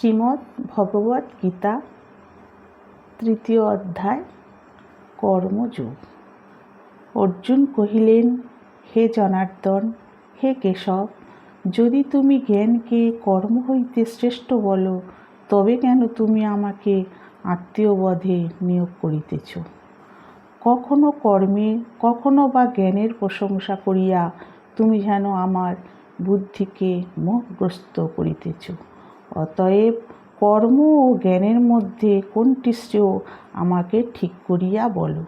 শ্রীমদ্ ভগবদ্ গীতা, তৃতীয় অধ্যায়, কর্মযোগ। অর্জুন কহিলেন, হে জনার্দন, হে কেশব, যদি তুমি জ্ঞানকে কর্ম হইতে শ্রেষ্ঠ বলো, তবে কেন তুমি আমাকে আত্মীয়বধে নিয়োগ করিতেছ? কখনো কর্মে, কখনো বা জ্ঞানের প্রশংসা করিয়া তুমি যেন আমার বুদ্ধিকে মোহগ্রস্ত করিতেছ? অতএব কর্ম ও জ্ঞানের মধ্যে কোনটি শ্রেয়, আমাকে ঠিক করিয়া বলো।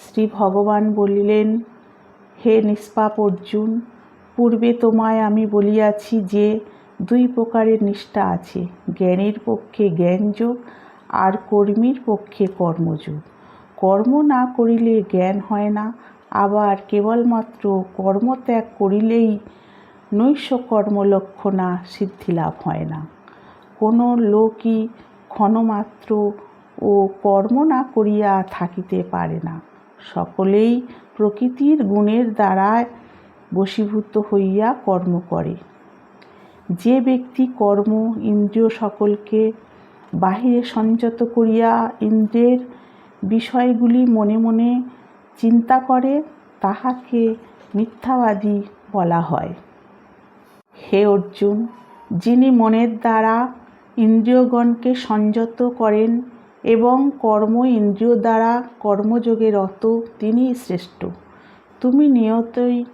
শ্রী ভগবান বলিলেন, হে নিষ্পাপ অর্জুন, পূর্বে তোমায় আমি বলিয়াছি যে, দুই প্রকারের নিষ্ঠা আছে, জ্ঞানের পক্ষে জ্ঞানযোগ আর কর্মীর পক্ষে কর্মযোগ। কর্ম না করিলে জ্ঞান হয় না, আবার কেবলমাত্র কর্মত্যাগ করিলেই নৈশ কর্মলক্ষণা সিদ্ধি লাভ হয় না। কোনো লোকই ক্ষণমাত্র ও কর্ম না করিয়া থাকিতে পারে না। সকলেই প্রকৃতির গুণের দ্বারা বশীভূত হইয়া কর্ম করে। যে ব্যক্তি কর্ম ইন্দ্রিয় সকলকে বাহিরে সঞ্চত করিয়া ইন্দ্রের বিষয়গুলি মনে মনে চিন্তা করে, তাহাকে মিথ্যাবাদী বলা হয়। হে অর্জুন, যিনি মনের দ্বারা ইন্দ্রিয়গণকে সংযত করেন এবং কর্ম ইন্দ্রিয় দ্বারা কর্মযোগে রত তিনিই শ্রেষ্ঠ। তুমি নিয়তই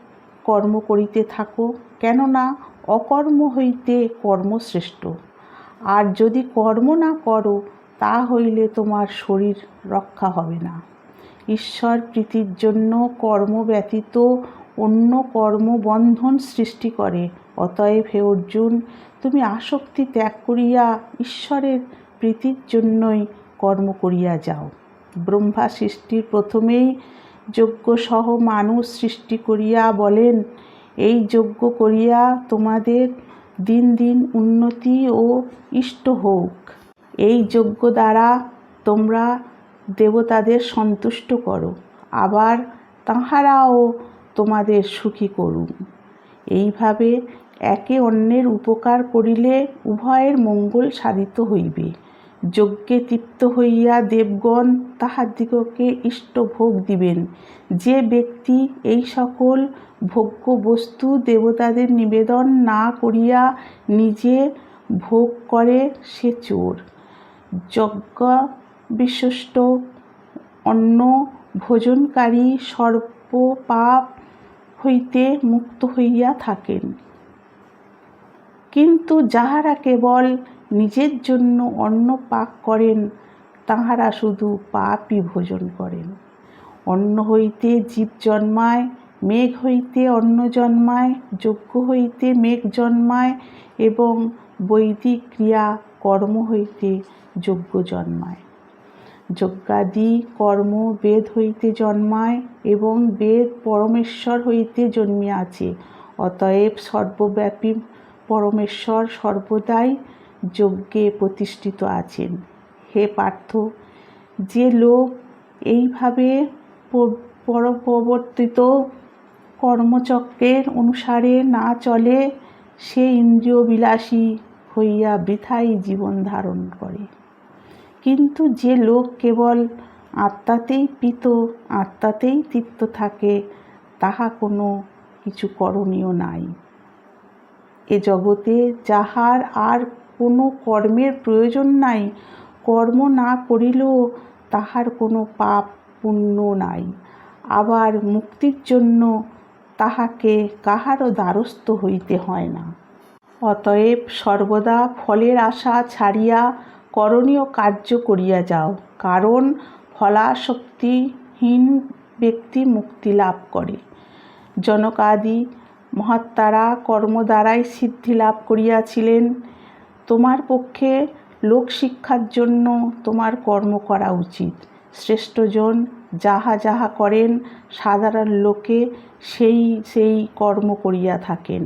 কর্ম করিতে থাকো, কেননা অকর্ম হইতে কর্ম শ্রেষ্ঠ। আর যদি কর্ম না করো, তা হইলে তোমার শরীর রক্ষা হবে না। ঈশ্বর প্রীতির জন্য কর্ম ব্যতীত অন্য কর্মবন্ধন সৃষ্টি করে। অতএব হে অর্জুন, তুমি আসক্তি ত্যাগ করিয়া ঈশ্বরের প্রীতির জন্যই কর্ম করিয়া যাও। ব্রহ্মা সৃষ্টির প্রথমেই যজ্ঞ সহ মানুষ সৃষ্টি করিয়া বলেন, এই যজ্ঞ করিয়া তোমাদের দিন দিন উন্নতি ও ইষ্ট হোক। এই যজ্ঞ দ্বারা তোমরা দেবতাদের সন্তুষ্ট করো। আবার তাহারাও তোমাদের সুখী করুন। এইভাবে একে অন্যের উপকার করিলে উভয়ের মঙ্গল সাধিত হইবে। যজ্ঞে তৃপ্ত হইয়া দেবগণ তাহাদিগকে ইষ্ট ভোগ দিবেন। যে ব্যক্তি এই সকল ভোগ্য বস্তু দেবতাদের নিবেদন না করিয়া নিজে ভোগ করে, সে চোর। যজ্ঞ বিশিষ্ট অন্ন ভোজনকারী সর্বপাপ হইতে মুক্ত হইয়া থাকেন। কিন্তু যাহারা কেবল নিজের জন্য অন্ন পাক করেন, তাহারা শুধু পাপই ভোজন করেন। অন্ন হইতে জীব জন্মায়, মেঘ হইতে অন্ন জন্মায়, যজ্ঞ হইতে মেঘ জন্মায় এবং বৈদিক ক্রিয়া কর্ম হইতে যজ্ঞ জন্মায়। যজ্ঞাদি কর্ম বেদ হইতে জন্মায় এবং বেদ পরমেশ্বর হইতে জন্মিয়াছে। অতএব সর্বব্যাপী পরমেশ্বর সর্বদাই যজ্ঞে প্রতিষ্ঠিত আছেন। হে পার্থ, যে লোক এইভাবে পরপ্রবর্তিত কর্মচক্রের অনুসারে না চলে, সে ইন্দ্রিয় বিলাসী হইয়া বৃথাই জীবন ধারণ করে। কিন্তু যে লোক কেবল আত্মাতেই পিত আত্মাতেই তৃপ্ত থাকে, তাহা কোনো কিছু করণীয় নাই। এ জগতে যাহার আর কোনো কর্মের প্রয়োজন নাই, কর্ম না করিলেও তাহার কোনো পাপ পুণ্য নাই। আবার মুক্তির জন্য তাহাকে কাহারও দ্বারস্থ হইতে হয় না। অতএব সর্বদা ফলের আশা ছাড়িয়া করণীয় কার্য করিয়া যাও। কারণ ফলাশক্তিহীন ব্যক্তি মুক্তি লাভ করে। জনকাদি মহাত্মারা কর্ম দ্বারাই সিদ্ধি লাভ করিয়াছিলেন। তোমার পক্ষে লোকশিক্ষার জন্য তোমার কর্ম করা উচিত। শ্রেষ্ঠজন যাহা যাহা করেন, সাধারণ লোকে সেই সেই কর্ম করিয়া থাকেন।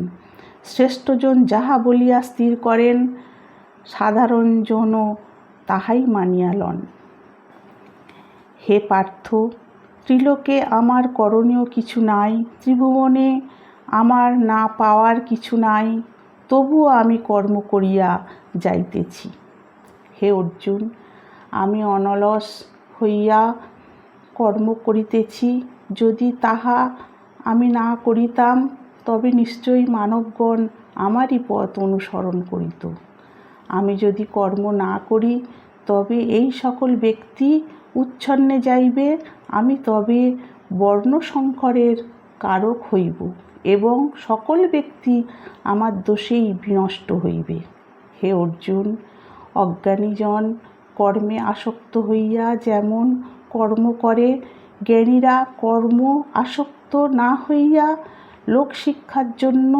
শ্রেষ্ঠজন যাহা বলিয়া স্থির করেন সাধারণজনও তাহাই মানিয়া লন। হে পার্থ, ত্রিলোকে আমার করণীয় কিছু নাই, ত্রিভুবনে আমার না পাওয়ার কিছু নাই, তবুও আমি কর্ম করিয়া যাইতেছি। হে অর্জুন, আমি অনলস হইয়া কর্ম করিতেছি, যদি তাহা আমি না করিতাম, তবে নিশ্চয়ই মানবগণ আমারই পথ অনুসরণ করিত। আমি যদি কর্ম না করি, তবে এই সকল ব্যক্তি উচ্ছন্নে যাইবে, আমি তবে বর্ণসংকরের কারক হইব এবং সকল ব্যক্তি আমার দোষেই বিনষ্ট হইবে। হে অর্জুন, অজ্ঞানীজন, কর্মে আসক্ত হইয়া যেমন কর্ম করে, জ্ঞানীরা কর্ম আসক্ত না হইয়া লোকশিক্ষার জন্য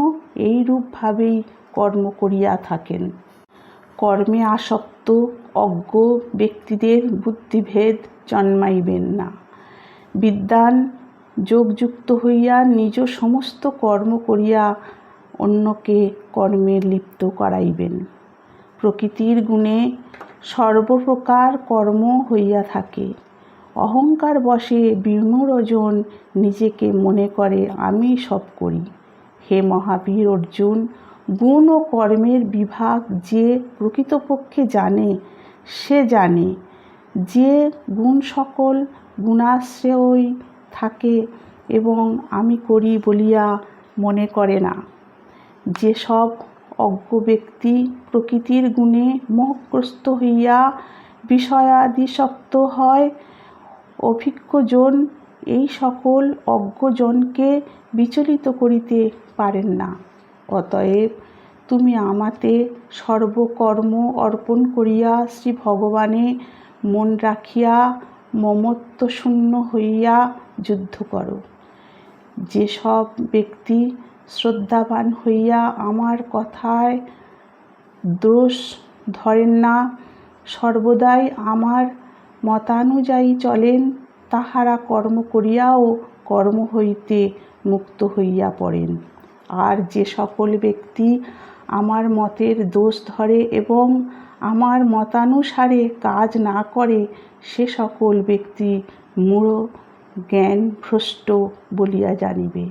এইরূপভাবেই কর্ম করিয়া থাকেন। কর্মে আসক্ত, অজ্ঞ ব্যক্তিদের বুদ্ধিভেদ জন্মাইবেন না। বিদ্বান যোগযুক্ত হইয়া নিজ সমস্ত কর্ম করিয়া অন্যকে কর্মে লিপ্ত করাইবেন। প্রকৃতির গুণে সর্বপ্রকার কর্ম হইয়া থাকে। অহংকার বশে বিষ্ণুরজন নিজেকে মনে করে, আমি সব করি। হে মহাবীর অর্জুন গুণ ও কর্মের বিভাগ যে প্রকৃতপক্ষে জানে, সে জানে। যে গুণ সকল গুণাশ্রয়ই থাকে এবং আমি করি বলিয়া মনে করে না। যেসব অজ্ঞ ব্যক্তি প্রকৃতির গুণে মোহগ্রস্ত হইয়া বিষয়াদিসক্ত হয়, অভিজ্ঞজন এই সকল অজ্ঞজনকে বিচলিত করিতে পারেন না। অতএব তুমি আমাতে সর্বকর্ম অর্পণ করিয়া শ্রী ভগবানে মন রাখিয়া মমত্বশূন্য হইয়া যুদ্ধ করো। যেসব ব্যক্তি শ্রদ্ধাবান হইয়া আমার কথায় দোষ ধরেন না, সর্বদাই আমার মতানুযায়ী চলেন, তাহারা কর্ম করিয়াও কর্ম হইতে মুক্ত হইয়া পড়েন। আর যে সকল ব্যক্তি আমার মতের দোষ ধরে এবং আমার মতানুসারে কাজ না করে, সে সকল ব্যক্তি মূঢ় জ্ঞান ভ্রষ্ট বলিয়া জানিবে।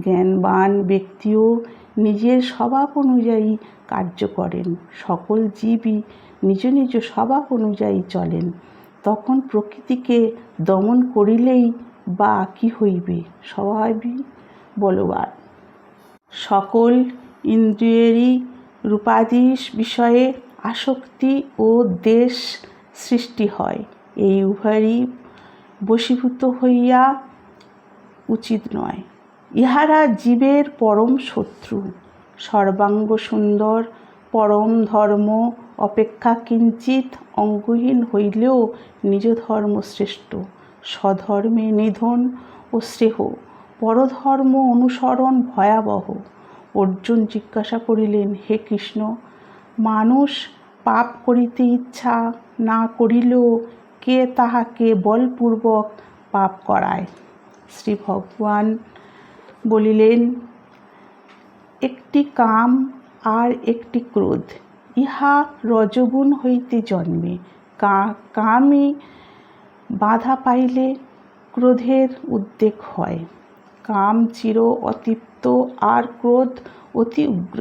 জ্ঞানবান ব্যক্তিও নিজের স্বভাব অনুযায়ী কার্য করেন। সকল জীবই নিজ নিজ স্বভাব অনুযায়ী চলেন। তখন প্রকৃতিকে দমন করিলেই বা কি হইবে? স্বভাবই বলবান। সকল ইন্দ্রিয়েরই রূপাদি বিষয়ে আসক্তি ও দেশ সৃষ্টি হয়। এই উভয়েরই বশীভূত হইয়া উচিত নয়। ইহারা জীবের পরম শত্রু। সর্বাঙ্গ সুন্দর, পরম ধর্ম অপেক্ষা কিঞ্চিত অঙ্গহীন হইলেও নিজ ধর্ম শ্রেষ্ঠ। স্বধর্মে নিধন ও শ্রেহ পরধর্ম অনুসরণ ভয়াবহ। অর্জুন জিজ্ঞাসা করিলেন, হে কৃষ্ণ, মানুষ পাপ করিতে ইচ্ছা না করিলেও কে তাহাকে বলপূর্বক পাপ করায়? শ্রী ভগবান বলিলেন, একটি কাম আর একটি ক্রোধ, ইহা রজগুণ হইতে জন্মে। কা কামই বাধা পাইলে ক্রোধের উদ্বেগ হয়। কাম চির অতৃপ্ত আর ক্রোধ অতি উগ্র।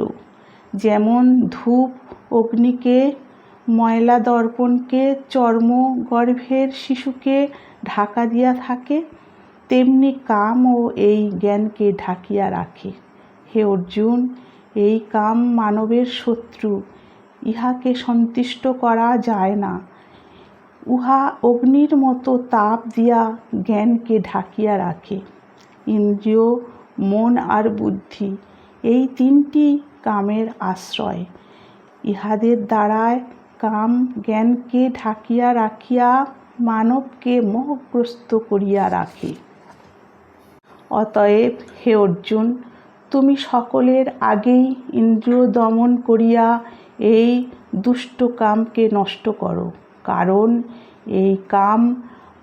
যেমন ধূপ অগ্নিকে, ময়লা দর্পণকে, চর্ম গর্ভের শিশুকে ঢাকা দিয়া থাকে, তেমনি কামও এই জ্ঞানকে ঢাকিয়া রাখে। হে অর্জুন, এই কাম মানবের শত্রু, ইহাকে সন্তুষ্ট করা যায় না। উহা অগ্নির মতো তাপ দিয়া জ্ঞানকে ঢাকিয়া রাখে। ইন্দ্রিয়, মন আর বুদ্ধি, এই তিনটি কামের আশ্রয়। ইহাদের দ্বারায় কাম জ্ঞানকে ঢাকিয়া রাখিয়া, মানবকে মোহগ্রস্ত করিয়া রাখে। অতএব হে অর্জুন, তুমি সকলের আগেই ইন্দ্রিয় দমন করিয়া এই দুষ্ট কামকে নষ্ট করো, কারণ এই কাম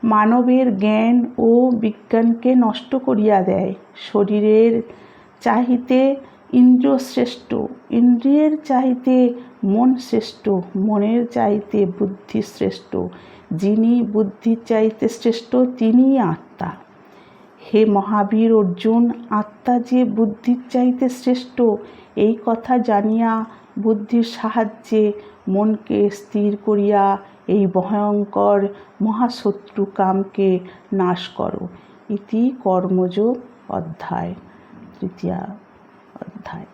মানবের জ্ঞান ও বিজ্ঞানকে নষ্ট করিয়া দেয়। শরীরের চাহিতে ইন্দ্রিয় শ্রেষ্ঠ ইন্দ্রিয়ের চাইতে মন শ্রেষ্ঠ, মনের চাইতে বুদ্ধি শ্রেষ্ঠ। যিনি বুদ্ধির চাইতে শ্রেষ্ঠ, তিনিই আত্মা। হে মহাবীর অর্জুন, আত্মা যে বুদ্ধির চাইতে শ্রেষ্ঠ, এই কথা জানিয়া বুদ্ধির সাহায্যে মনকে স্থির করিয়া এই ভয়ঙ্কর মহাশত্রু কামকে নাশ করো। ইতি কর্মযোগ অধ্যায়, তৃতীয় অধ্যায়।